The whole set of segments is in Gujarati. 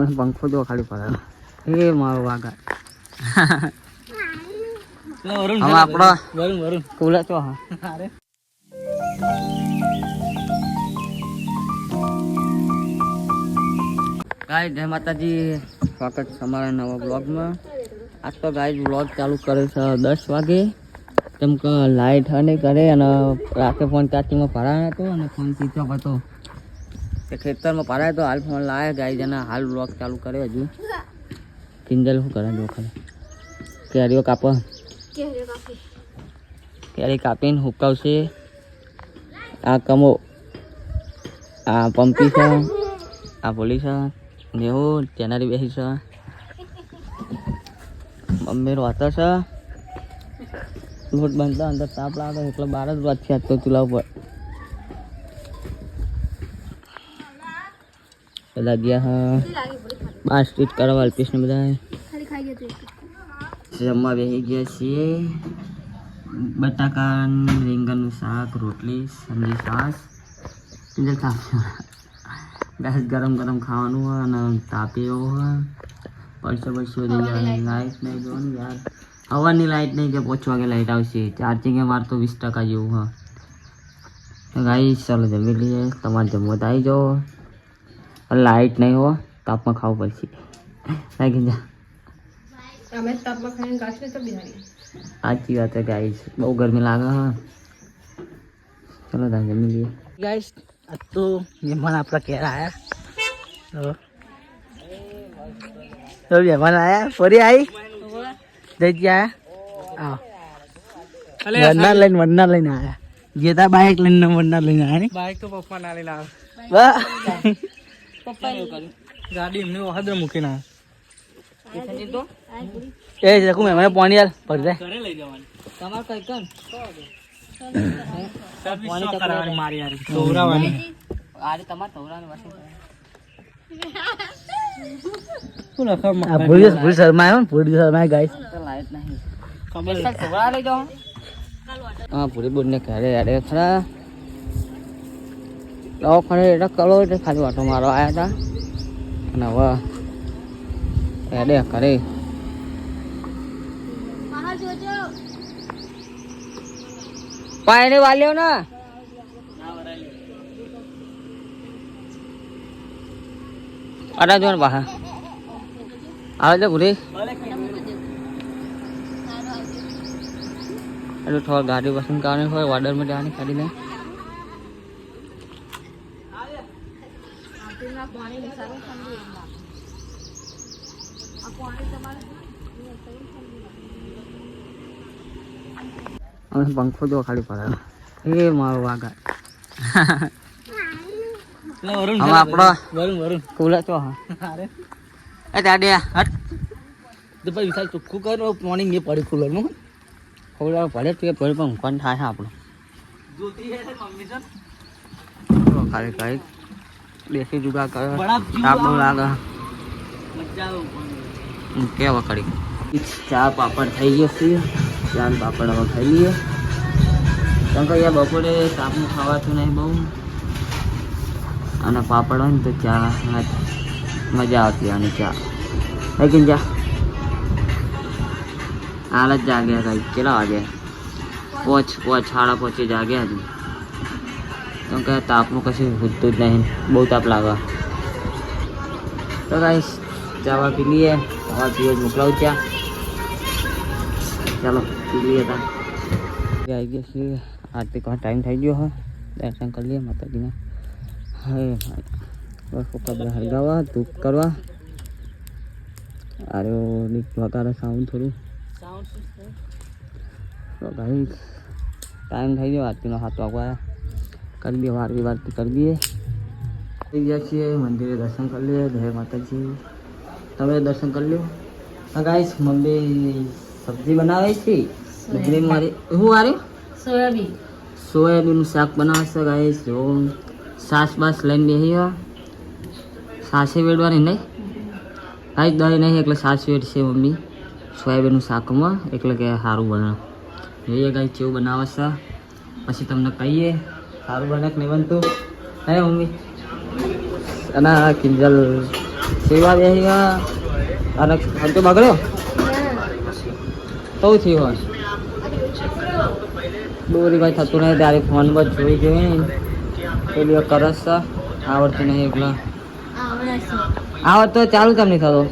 હવે પંખો જો ખાલી પડે એ મારો વાગા વરુણ હવે આપણો વરુણ વરુણ. કુલા તો હા. અરે. ગાય જય માતાજી. સ્વાગત છે અમારા નવા બ્લોગમાં આજ તો ગાય બ્લોગ ચાલુ કરે છે દસ વાગે. કેમ કે લાઇટ અને કરે અને રાતે ફોન ચાર્જિંગમાં ભરાયો હતો અને ફોન સ્વિચ ઓફ હતો. તે ખેતરમાં ભરાયો તો હાલ ફોન લાવે ગાય જેને હાલ બ્લોક ચાલુ કર્યો હજુ. કિંજલ શું કરે જો ખરે કેરીઓ કાપો. કેરી કાપીને હુકાવશે. આ કમો આ પંપી છે આ પોલીસ નેવું ચેનારી બેસી છે. મમ્મી રોતો છે. લોટ બાંધતા અંદર તાપ લાગે એટલે બાર જ વાત છે તો ચૂલા ઉપર. બધા ગયા હા બાર સ્ટ્રીટ કરવા અલ્પેશ ને બધા જમવા બેસી ગયા છીએ બટાકા રીંગણનું શાક રોટલી સંજી છાશ સિંગલ તાપ ગેસ ગરમ ગરમ ખાવાનું હોય અને તાપે એવો હોય પરસો પરસો થઈ જાય લાઈટ નહીં જો ને યાર હવાની લાઈટ નહીં કે પાંચ વાગે લાઈટ આવશે ચાર્જિંગ એ માર તો વીસ ટકા જેવું હા ગાઈ ચાલો જમી લઈએ તમારે જમવા તો આવી જાઓ લાઈટ નહીં હો તાપમાં ખાવું પડશે. લાગી જા અમે તાપમાં ખાઈને ગાંઠને તો બિહારી. સાચી વાત છે ગાઈસ બહુ ગરમી લાગે હા. ચલો તા જમી લઈએ. ગાઈસ આજ તો મહેમાન આપણા ઘેર આયા. તો તો મહેમાન આયા. ફરી આવી જઈ ગયા? આવો વરના લઈને વરનાર લઈને આવ્યા જે તા બાઇક લઈને વરનાર લઈને આવ્યા બાઇક તો પપ્પા ના લઈને આવ્યા ગાડી એમને વહાદર મૂકીને આવ્યા એ જકુ મેં મને પાણી યાર ભરી દે. ઘરે લઈ જવાની. તમારે કઈ કર પાણી કરાવવાની મારી યાર દોરાવાની આરે તમારે તવરાને વાસણ આ ભૂલી ભૂલી શર્મા ને શર્મા ગાઈસ લાઈટ નહીં. ખબર તવરા લઈ હા પૂરી બોર્ડ ને ઘરે અરે ખરા. દવાખાને કરો એટલે ખાલી વાટો મારો આવ્યા હતા અને હવે એડે કરે. પાણી વાલ્યો ને? અરે જો ને બહાર આવે છે ભૂરી? એટલે થોડા ગાડી પસંદ કરવાની હોય ઓર્ડરમાં જવાની પંખો જો ખાલી પડે. એ મારો વાગા વરુણ આપણો વરુણ વરુણ. કુલા તો અરે. એ દાદે હટ. તો પછી વિશાલ ચોખ્ખું કરો મોર્નિંગ એ પડી કુલરનું ખોલા પડે તો પડે પણ કોણ થાય છે આપણું. જોતી હે મમ્મી સર જો ખાલી કંઈક દેશી જુગા કરો. આપણું લાગે. કેવા કરી ચા પાપડ થઈ ગયો છે. ચા પાપડ હવે ખાઈ લઈએ. કારણ કે અહીંયા બપોરે તાપનું ખાવાતું નહીં બહુ. અને પાપડ હોય ને તો ચા મજા આવતી અને ચા. થઈ ગઈ ચા હાલ જ જાગ્યા કઈ કેટલા વાગે? પોચ પોચ સાડા પોચે જાગ્યા હજુ. કેમ કે તાપનું કશું ભૂલતું જ નહીં. બહુ તાપ લાગે. તો ગાઈસ ચાવા પી લઈએ. ચાવા પીએ મોકલાવું ત્યાં ચાલો પી લઈએ ત્યાં આવી ગયા છીએ આરતી કહો ટાઈમ થઈ ગયો હોય દર્શન કરી લઈએ માતાજીને. હવે બસ કપડા હલગાવા ધૂપ કરવા. અરે વગાડે સાઉન્ડ થોડું. તો ટાઈમ થઈ ગયો. આરતીનો હાથ વાગવા કરી દઈએ વારતી વારતી કરી દઈએ થઈ ગયા છીએ મંદિરે દર્શન કરી લઈએ જય માતાજી તમે દર્શન કરી લો હા ગાઈસ મમ્મી સબ્જી બનાવે છે બજરી મારી શું વારે સોયાબીન સોયાબીનનું શાક બનાવે છે ગાઈસ જો સાસ બાસ લઈને બેસી ગયા સાસે વેડવાની નહીં ગાઈસ દહીં નહીં એટલે સાસ વેડ છે મમ્મી સોયાબીનનું શાકમાં એટલે કે સારું બને જોઈએ ગાઈસ કેવું બનાવે છે પછી તમને કહીએ સારું બને નહીં બનતું? હે મમ્મી? અને કિંજલ સેવા ગયા અને ખર્ચો બગડ્યો? તો થયું હોય? દોરી ભાઈ થતું નહીં ત્યારે ફોન પર જોઈ જોઈ પેલી કરસ આવડતું નહીં એકલા? આવડતો ચાલુ કેમ નહીં થતો?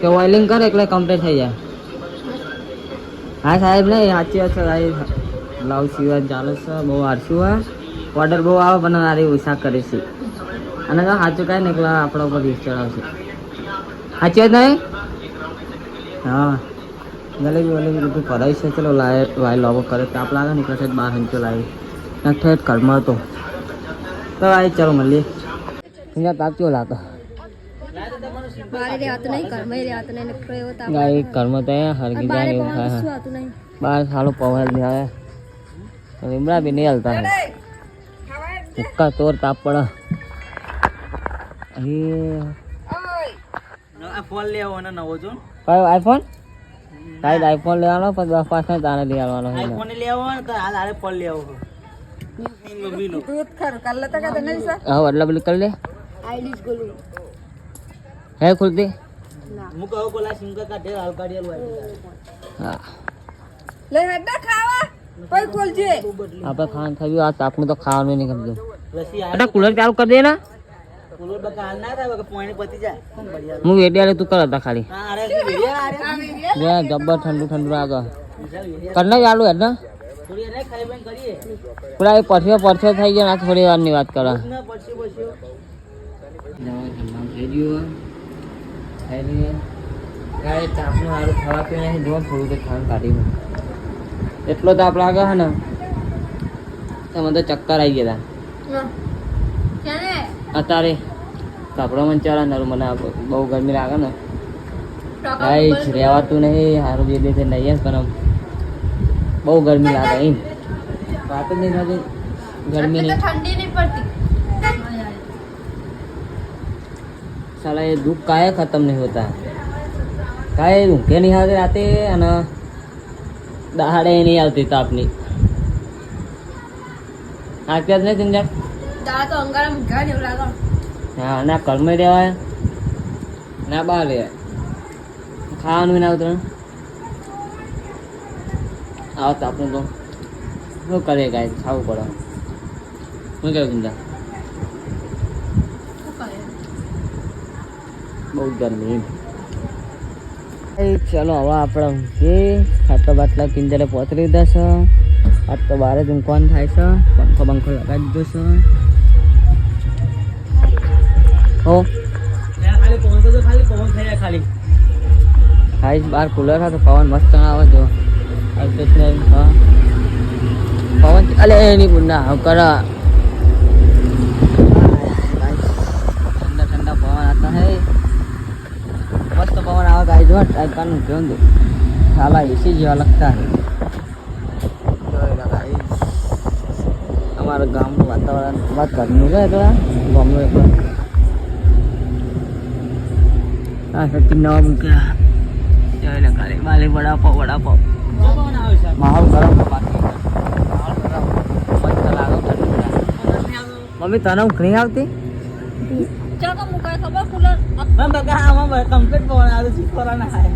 કે ઓઇલિંગ કરે એટલે કમ્પ્લીટ થઈ જાય. હા સાહેબ નહીં સાચી વાત છે સાહેબ. બ્લાઉઝ સીવા ચાલે છે, બહુ આરસું હોય. ઓર્ડર બહુ આવે, પણ મારી ઓછા કરે છે. અને તો સાચું કાંઈ ને આપણા ઉપર રીસ ચડાવશે. સાચી વાત નહીં? હા. જલેબી વલેબી બધું કરાવી છે, ચલો લાય ભાઈ લોગો કરે. તો આપણે આગળ નીકળશે બાર હંચો લાવી. નાખે ઘરમાં તો આય, ચલો મળીએ. અહીંયા તાપ કેવો લાગે? બારે રહેવાતું નહીં ઘરમાં રહેવાતું નહીં નકરો એવો તાપ ગાય કર્મ તો હરગી જાય ને એવું થાય શું આવતું નહીં. બાર સાલો પવન બી આવે લીમડા બી નહીં હલતા હોય હુક્કા તોર તાપ પડે આઈફોન ફોન લેવો ને નવો જો. કયો આઈફોન? તારે આઈફોન લેવાનો પછી દસ પાસે તારે લઈ આવવાનો આઈફોન લેવો ને તો હાલ હારે ફોન લેવો મમ્મીનો હા એટલે પેલી કરી લે. આઈડીસ ગોલું. હે ખુલતી હું કહું પેલા સિંગ કાઢે હાલ હા. લે હેડા ખાવા. કોઈ ખોલજે. આપણે ખાવાનું થયું આ તાપનું તો ખાવાનું નહીં લસી અટા કુલર ચાલુ કરી દે ને. હું વેડિયા તું કર હતા ખાલી. જબ્બર ઠંડુ ઠંડુ લાગે કરના ચાલુ હે ને. થોડી એને ખાઈ બંધ કરીએ. પેલા એ પરસ્યો પરસ્યો થઈ ગયો ને આ થોડી વારની વાત કરે. થઈ ગયું ખાઈ લઈએ. કાંઈ તાપનું સારું ખાવા પીવા જો થોડું તો ખાવાનું કાઢી એટલો તાપ લાગે હે ને તમે તો ચક્કર આવી ગયા હતા અત્યારે કપડા ચાલે નરું મને બહુ ગરમી લાગે ને. કાંઈ જ રહેવાતું નહીં સારું બે દિવસે નહીં પણ આમ બહુ ગરમી લાગે એમ. વાત જ નહીં થતી ગરમી નહીં. ઠંડી નહીં પડતી. साला ये दुख काहे खत्म नहीं होता काहे ઊંઘે નહીં આવતી રાતે અને દહાડે નહીં આવતી તાપની આખી જ નહીં સમજ્યા દાળ તો અંગારા મૂક્યા ને એવું લાગે હા ના ઘરમાં રહેવાય ના બહાર રહેવાય ખાવાનું ના આવતું આવો તાપનું તો શું કરીએ કાંઈ ખાવું પડે શું કેવું સમજા બહુ ગરમી ચલો, હવે આપણે ઊંઘીએ. ખાટલા બાટલા પિંજરે પહોંચી દીધા છે. આજ તો બારે જ ઊંઘવાનું થાય છે. પંખો બંખો લગાવી દીધો છે. હો. ખાલી તો બહાર કુલર હતો. પવન મસ્ત આવે જો. હા. પવન અલે એની બુના કરા. पवन आवा गाइस जो कान क्यों दो साला एसी जेवा लगता है અમારા ગામનું વાતાવરણ વાત ઘરનું છે તો ગામનું એક આ સચિન નવા મૂક્યા જોઈ લે ખાલી બાલી વડાપાવ વડાપાવ પવન આવે છે માહોલ ગરમ છે બાકી માહોલ ગરમ મસ્ત લાગે ઠંડુ લાગે મમ્મી તને ઊંઘ નહીં આવતી ચાલ તો મુકાય ખબર કુલર હા બગા આમાં કમ્પ્લીટ પવન આવે શીખોરા ના ખાય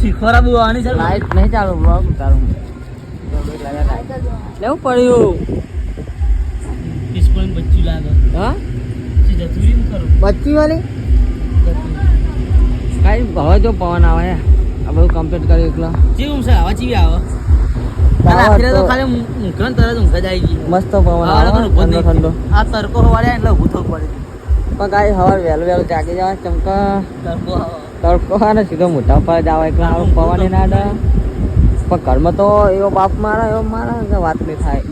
શીખોરા બહુ આની છે. લાઈટ નહીં ચાલુ બ્લોગ ઉતારું લેવું પડ્યું. કિસ્કોન બચ્ચું લાગે. હા? બચ્ચી વાળી કાંઈ હવે જો પવન આવે આ બધું કમ્પ્લીટ કર્યું એકલા. જેવું છે આવા ચીવી આવે. રાત્રે તો ખાલી ઊંઘે તરત ઊંઘ જ આવી ગઈ મસ્ત પવન સવારે આવે પણ ઊભો જ ઠંડો ઠંડો. આ તડકો હવારે એટલે ઊભું થવું પડે. પણ કાંઈ સવાર વહેલું વહેલું જાગી જવા ચમકા. તડકો તડકો ને સીધો મોટા પર જ આવે આવું પવન ના ડે પણ ઘરમાં તો એવો બાપ મારે એવો મારા કે વાત નહીં થાય.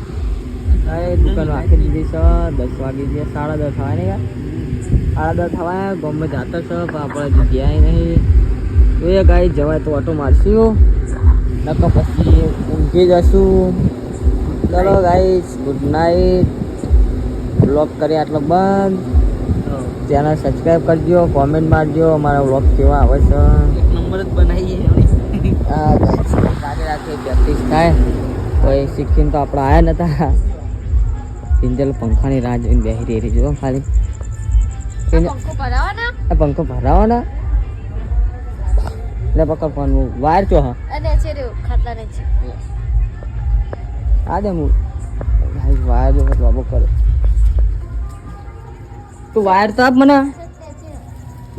હવે દુકાન રાખી દીધી છે દસ વાગી ગયા સાડા દસ થવાય ને યાર. સાડા દસ થવાય ગમે જાતો છો પણ આપણે જગ્યાએ નહીં. એ ગાઈ જવાય તો ઓટો મારશું. નકર પછી ઊંઘી જશું ચલો ગાઈસ ગુડ નાઇટ બ્લોગ કરી આટલો બંધ. ચેનલ સબસ્ક્રાઈબ કરજો કોમેન્ટ મારજો અમારા વ્લોગ કેવા આવે છે. એક નંબર જ બનાવીએ હા ગાઈસ રાતે રાતે પ્રેક્ટિસ થાય. કોઈ શીખીને તો આપણે આવ્યા નતા. કિંજલ પંખાની રાહ જોઈને બેસી રહી જો ખાલી. પંખો ભરાવાના? આ પંખો ભરાવો ને લે પકડ ફોન વાયર ચો હા અને છે રે ખાતા ને છે आ दे मुझ भाई वायर जो है बाबू कर तो वायर तो आप मना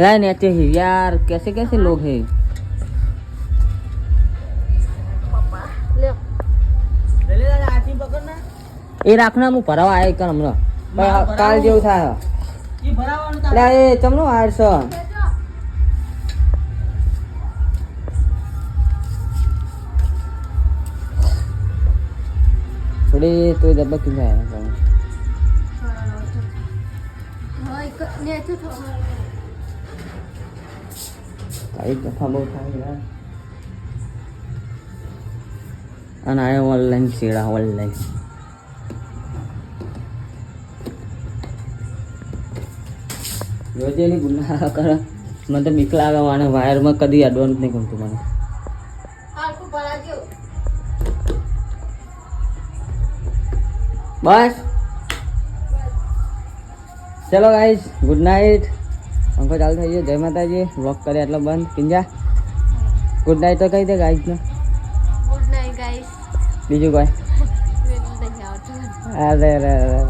यार नीचे ही यार कैसे कैसे लोग हैं લ્યો એ રાખના હું ભરાવા આય કર હમણાં પણ કાલ જેવું થાય ઈ ભરાવાનું એટલે એ ચમનો વાયર છે તો કઈ દફા બહુ થાય યાર અને આ ઓનલાઈન શેડા ઓનલાઈન જોજે ની ગુના કર. મને તો બીક લાગે વાયરમાં કદી એડવાન્સ નહીં ગમતું મને. બસ ચલો ગાઈસ ગુડ નાઇટ પંખો ચાલુ થઈ ગયો જય માતાજી વોક કરે એટલે બંધ પિંજા ગુડ નાઇટ તો કહી દે ગાઈસ ને ગુડ નાઇટ ગાઈસ બીજું કોઈ વેલું નહીં આવતું અરે અરે અરે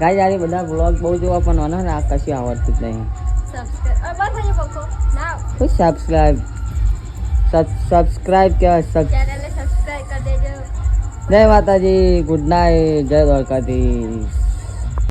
ગાઈસ આજે બધા બ્લોગ બહુ જોવા પણ મને ને આ કશું આવડતું જ નહીં સબસ્ક્રાઇબ અ બસ અહીં પંખો ના તો સબસ્ક્રાઇબ સબસ્ક્રાઇબ કહેવાય જય માતાજી ગુડ નાઇટ જય દ્વારકાધીશ.